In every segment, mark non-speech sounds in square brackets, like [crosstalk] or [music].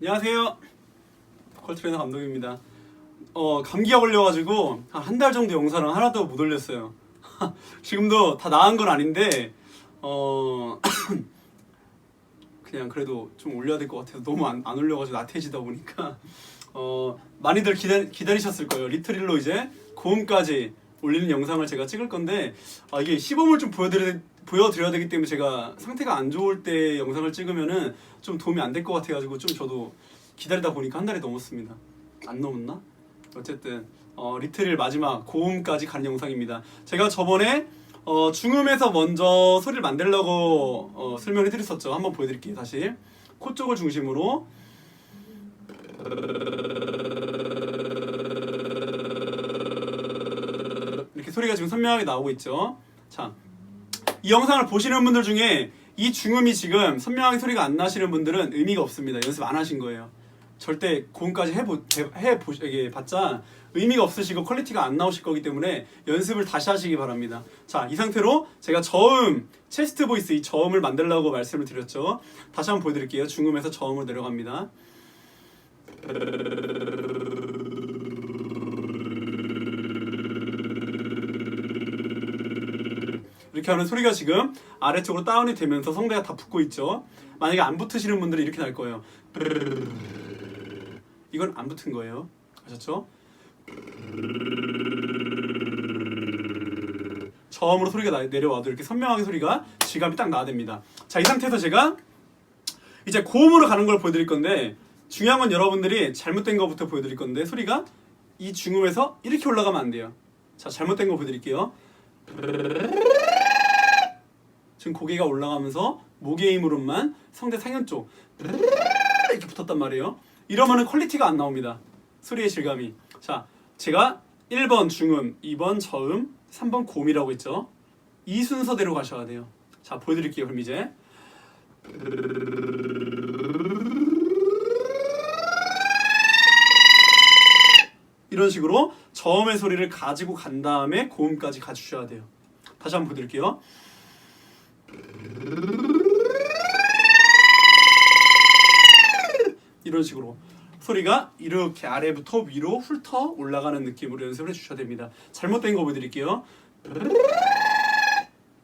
안녕하세요. 컬트레이너 감독입니다. 어 감기가 걸려가지고 한한달 정도 영상을 하나도 못 올렸어요. [laughs] 지금도 다 나은 건 아닌데 어 [clears throat] 그냥 그래도 좀 올려야 될 것 같아서 너무 안, 안 올려가지고 나태해지다 보니까 [laughs] 어 많이들 기다, 기다리셨을 거예요. 리트릴로 이제 고음까지 올리는 영상을 제가 찍을 건데 아, 이게 시범을 좀 보여드려 보여드려야 되기 때문에 제가 상태가 안 좋을 때 영상을 찍으면은 좀 도움이 안 될 것 같아가지고 좀 저도 기다리다 보니까 한 달이 넘었습니다. 안 넘었나? 어쨌든 어, 리트릴 마지막 고음까지 간 영상입니다. 제가 저번에 어, 중음에서 먼저 소리를 만들려고 어, 설명해 드렸었죠. 한번 보여드릴게요. 다시 코 쪽을 중심으로 이렇게 소리가 지금 선명하게 나오고 있죠. 자, 이 영상을 보시는 분들 중에 이 중음이 지금 선명하게 소리가 안 나시는 분들은 의미가 없습니다. 연습 안 하신 거예요. 절대 고음까지 해보 해보 이게 봤자 의미가 없으시고 퀄리티가 안 나오실 거기 때문에 연습을 다시 하시기 바랍니다. 자, 이 상태로 제가 저음 체스트 보이스 이 저음을 만들라고 말씀을 드렸죠. 다시 한번 보여드릴게요. 중음에서 저음으로 내려갑니다. 이렇게 하는 소리가 지금 아래쪽으로 다운이 되면서 성대가 다 붙고 있죠. 만약에 안 붙으시는 분들은 이렇게 날 거예요. 이건 안 붙은 거예요. 아셨죠? 저음으로 소리가 나- 내려와도 이렇게 선명하게 소리가 질감이 딱 나야 됩니다. 자, 이 상태에서 제가 이제 고음으로 가는 걸 보여드릴 건데 중요한 건 여러분들이 잘못된 거부터 보여드릴 건데 소리가 이 중음에서 이렇게 올라가면 안 돼요. 자, 잘못된 거 보여드릴게요. 지금 고개가 올라가면서 목의 힘으로만 성대 상현 쪽 이렇게 붙었단 말이에요. 이러면은 퀄리티가 안 나옵니다. 소리의 질감이. 자, 제가 1번 중음, 2번 저음, 3번 고음이라고 했죠. 이 순서대로 가셔야 돼요. 자, 보여드릴게요. 그럼 이제 이런 식으로 저음의 소리를 가지고 간 다음에 고음까지 가주셔야 돼요. 다시 한번 보여드릴게요. 이런 식으로 소리가 이렇게 아래부터 위로 훑어 올라가는 느낌으로 연습을 해주셔야 됩니다. 잘못된 거 보여드릴게요.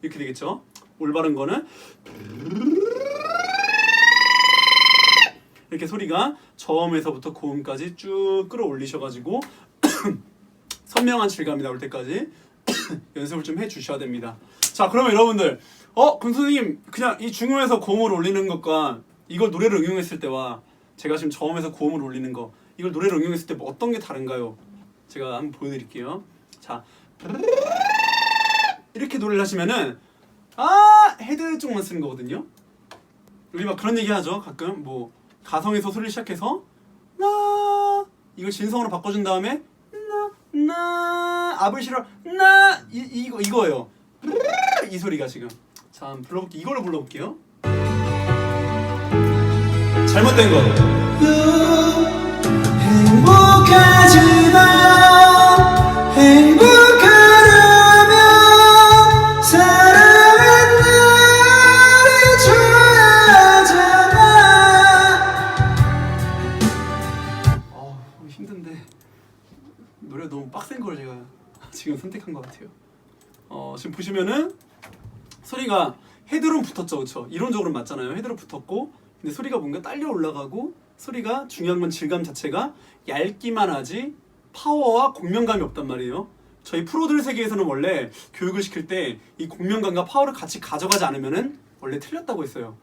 이렇게 되겠죠? 올바른 거는 이렇게 소리가 저음에서부터 고음까지 쭉 끌어올리셔가지고 [coughs] 선명한 질감이 나올 때까지 [coughs] 연습을 좀 해주셔야 됩니다. 자, 그러면 여러분들, 어, 금 선생님, 그냥 이 중음에서 고음을 올리는 것과 이걸 노래로 응용했을 때와 제가 지금 저음에서 고음을 올리는 거, 이걸 노래로 응용했을 때 뭐 어떤 게 다른가요? 제가 한번 보여드릴게요. 자, 이렇게 노래를 하시면은 아 헤드 쪽만 쓰는 거거든요. 우리 막 그런 얘기 하죠. 가끔 뭐 가성에서 소리를 시작해서 나 이걸 진성으로 바꿔준 다음에 나나 압을 실어 나 이, 이거 이거예요. 이 소리가 지금 자 한번 불러볼게 요 이걸로 불러볼게요. 잘못된 거. 행복하지만 행복하려면 사랑은 나를 줘야 하잖아 아 힘든데 노래 너무 빡센 걸 제가 [laughs] 지금 선택한 것 같아요. 어 지금 보시면은 소리가 헤드룸 붙었죠, 그렇죠? 이론적으로 맞잖아요. 헤드룸 붙었고 근데 소리가 뭔가 딸려 올라가고 소리가 중요한 건 질감 자체가 얇기만 하지 파워와 공명감이 없단 말이에요. 저희 프로들 세계에서는 원래 교육을 시킬 때 이 공명감과 파워를 같이 가져가지 않으면은 원래 틀렸다고 했어요.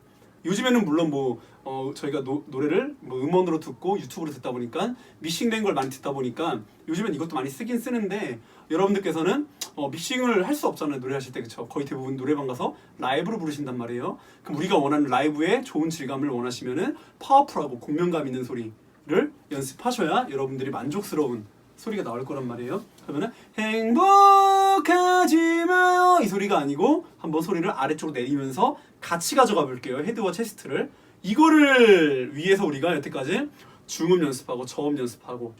요즘에는 물론 뭐 어, 저희가 노, 노래를 뭐 음원으로 듣고 유튜브로 듣다 보니까 믹싱된 걸 많이 듣다 보니까 요즘엔 이것도 많이 쓰긴 쓰는데 여러분들께서는 어, 믹싱을 할 수 없잖아요 노래하실 때. 그쵸? 거의 대부분 노래방 가서 라이브로 부르신단 말이에요. 그럼 우리가 원하는 라이브의 좋은 질감을 원하시면은 파워풀하고 공명감 있는 소리를 연습하셔야 여러분들이 만족스러운 소리가 나올 거란 말이에요. 그러면은 행복 하지 마요 이 소리가 아니고 한번 소리를 아래쪽으로 내리면서 같이 가져가 볼게요 헤드와 체스트를 이거를 위해서 우리가 여태까지 중음 연습하고 저음 연습하고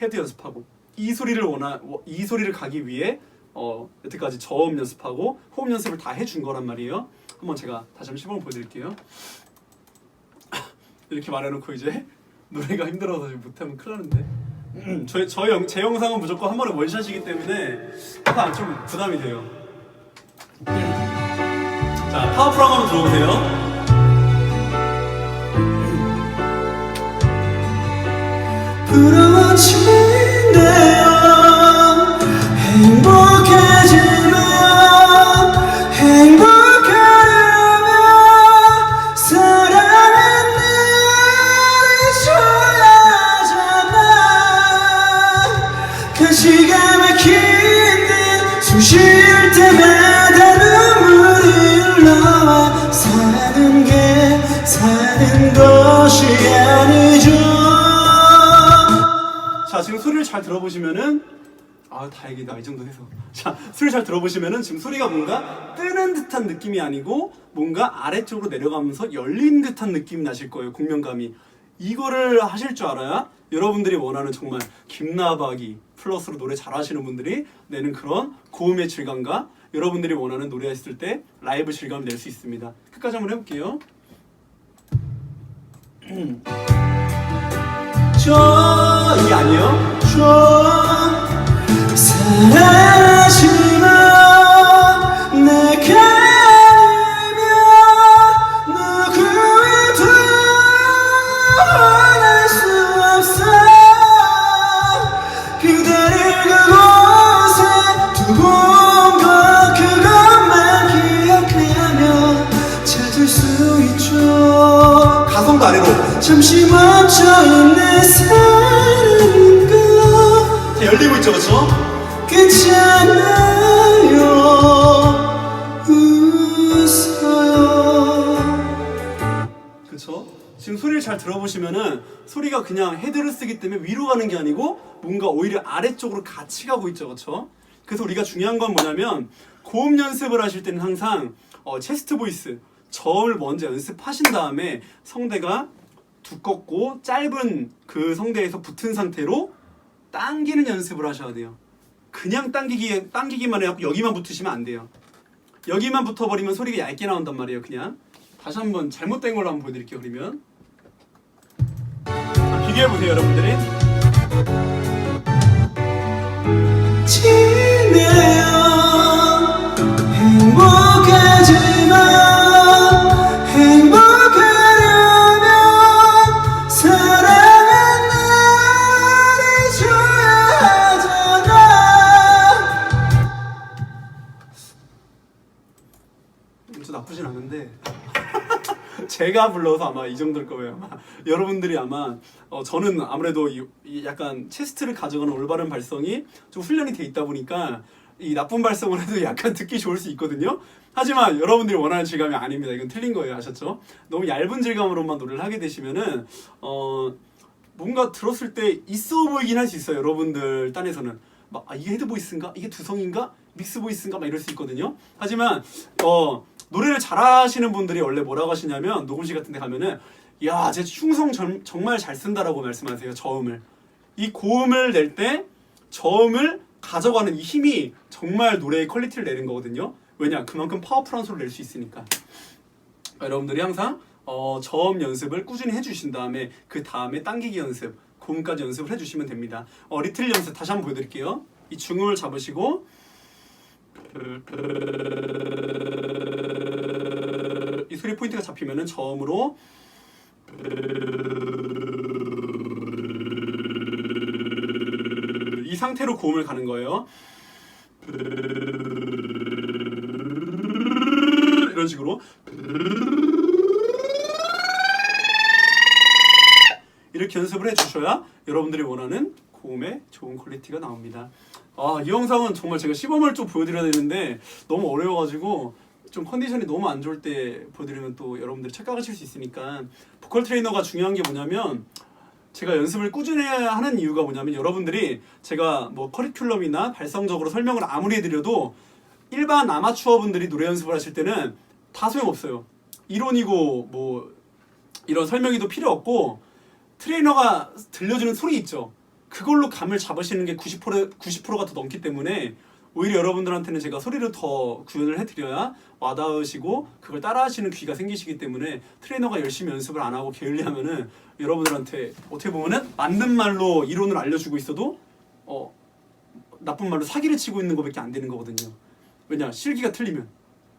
헤드 연습하고 이 소리를 원하 이 소리를 가기 위해 어, 여태까지 저음 연습하고 호흡 연습을 다 해준 거란 말이에요. 한번 제가 다시 한번 시범을 보여드릴게요. [laughs] 이렇게 말해놓고 이제 노래가 힘들어서 못하면 큰일 나는데 저희 저희 영, 제 영상은 무조건 한 번에 원샷이기 때문에 약간 좀 부담이 돼요. 자 파워풀 한번 들어보세요. 자 지금 소리를 잘 들어보시면은 아 다행이다. 이 정도 해서. 자 소리 잘 들어보시면은 지금 소리가 뭔가 뜨는 듯한 느낌이 아니고 뭔가 아래쪽으로 내려가면서 열린 듯한 느낌이 나실 거예요 공명감이 이거를 하실 줄 알아야 여러분들이 원하는 정말 김나박이 플러스로 노래 잘하시는 분들이 내는 그런 고음의 질감과 여러분들이 원하는 노래 했을 때 라이브 질감을 낼 수 있습니다. 끝까지 한번 해볼게요. [clears throat] 저 이게 아니에요? 저 사랑 잠시 멈춰있는 사랑인가 자, 열리고 있죠 그쵸? 괜찮아요 웃어요 그쵸? 지금 소리를 잘 들어보시면은 소리가 그냥 헤드를 쓰기 때문에 위로 가는 게 아니고 뭔가 오히려 아래쪽으로 같이 가고 있죠 그쵸? 그래서 우리가 중요한 건 뭐냐면 고음 연습을 하실 때는 항상 어, 체스트 보이스 저음을 먼저 연습하신 다음에 성대가 두껍고 짧은 그 성대에서 붙은 상태로 당기는 연습을 하셔야 돼요. 그냥 당기기 당기기만 해갖고 여기만 붙으시면 안 돼요. 여기만 붙어버리면 소리가 얇게 나온단 말이에요. 그냥 다시 한번 잘못된 걸로 한번 보여드릴게요. 그러면 자, 비교해 보세요, 여러분들이. 제가 불러서 아마 이 정도일 거예요. 아마 [laughs] 여러분들이 아마 어, 저는 아무래도 이, 이 약간 체스트를 가져가는 올바른 발성이 좀 훈련이 돼 있다 보니까 이 나쁜 발성을 해도 약간 듣기 좋을 수 있거든요. 하지만 여러분들이 원하는 질감이 아닙니다. 이건 틀린 거예요. 아셨죠? 너무 얇은 질감으로만 노래를 하게 되시면은 어 뭔가 들었을 때 있어 보이긴 할 수 있어요. 여러분들 딴에서는 막 아, 이게 헤드 보이스인가? 이게 두성인가? 믹스 보이스인가? 막 이럴 수 있거든요. 하지만 어 노래를 잘하시는 분들이 원래 뭐라고 하시냐면 녹음실 같은 데 가면은 야, 제 흉성 정- 정말 잘 쓴다라고 말씀하세요. 저음을. 이 고음을 낼 때 저음을 가져가는 이 힘이 정말 노래의 퀄리티를 내는 거거든요. 왜냐? 그만큼 파워풀한 소리를 낼 수 있으니까. 여러분들이 항상 어, 저음 연습을 꾸준히 해주신 다음에 그 다음에 당기기 연습, 고음까지 연습을 해주시면 됩니다. 어, 리틀 연습 다시 한번 보여드릴게요. 이 중음을 잡으시고 이 소리 포인트가 잡히면은 저음으로 이 상태로 고음을 가는 거예요. 이런 식으로 이렇게 연습을 해주셔야 여러분들이 원하는 고음의 좋은 퀄리티가 나옵니다. 아, 이 영상은 정말 제가 시범을 좀 보여드려야 되는데 너무 어려워가지고 좀 컨디션이 너무 안 좋을 때 보여드리면 또 여러분들이 착각하실 수 있으니까 보컬 트레이너가 중요한 게 뭐냐면 제가 연습을 꾸준히 해야 하는 이유가 뭐냐면 여러분들이 제가 뭐 커리큘럼이나 발성적으로 설명을 아무리 해드려도 일반 아마추어 분들이 노래 연습을 하실 때는 다 소용없어요. 이론이고 뭐 이런 설명이도 필요 없고 트레이너가 들려주는 소리 있죠. 그걸로 감을 잡으시는 게 90% 90%가 더 넘기 때문에 오히려 여러분들한테는 제가 소리를 더 구현을 해드려야 와닿으시고 그걸 따라하시는 귀가 생기시기 때문에 트레이너가 열심히 연습을 안 하고 게을리하면은 여러분들한테 어떻게 보면은 맞는 말로 이론을 알려주고 있어도 어 나쁜 말로 사기를 치고 있는 것밖에 안 되는 거거든요. 왜냐 실기가 틀리면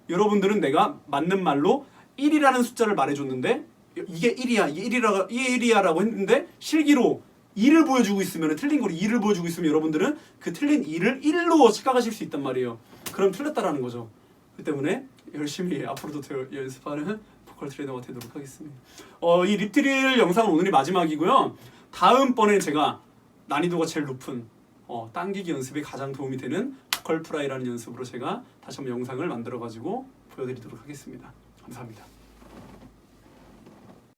여러분들은 내가 맞는 말로 1이라는 숫자를 말해줬는데 이게 1이야 이게 1이라 이게 1이야라고 했는데 실기로 2를 보여주고 있으면 틀린 걸 2를 보여주고 있으면 여러분들은 그 틀린 2를 1로 착각하실 수 있단 말이에요. 그럼 틀렸다라는 거죠. 그 때문에 열심히 앞으로도 더 연습하는 보컬 트레이너가 되도록 하겠습니다. 어, 이 립트릴 영상은 오늘이 마지막이고요. 다음번에 제가 난이도가 제일 높은 어, 당기기 연습에 가장 도움이 되는 보컬 프라이라는 연습으로 제가 다시 한번 영상을 만들어 가지고 보여드리도록 하겠습니다. 감사합니다.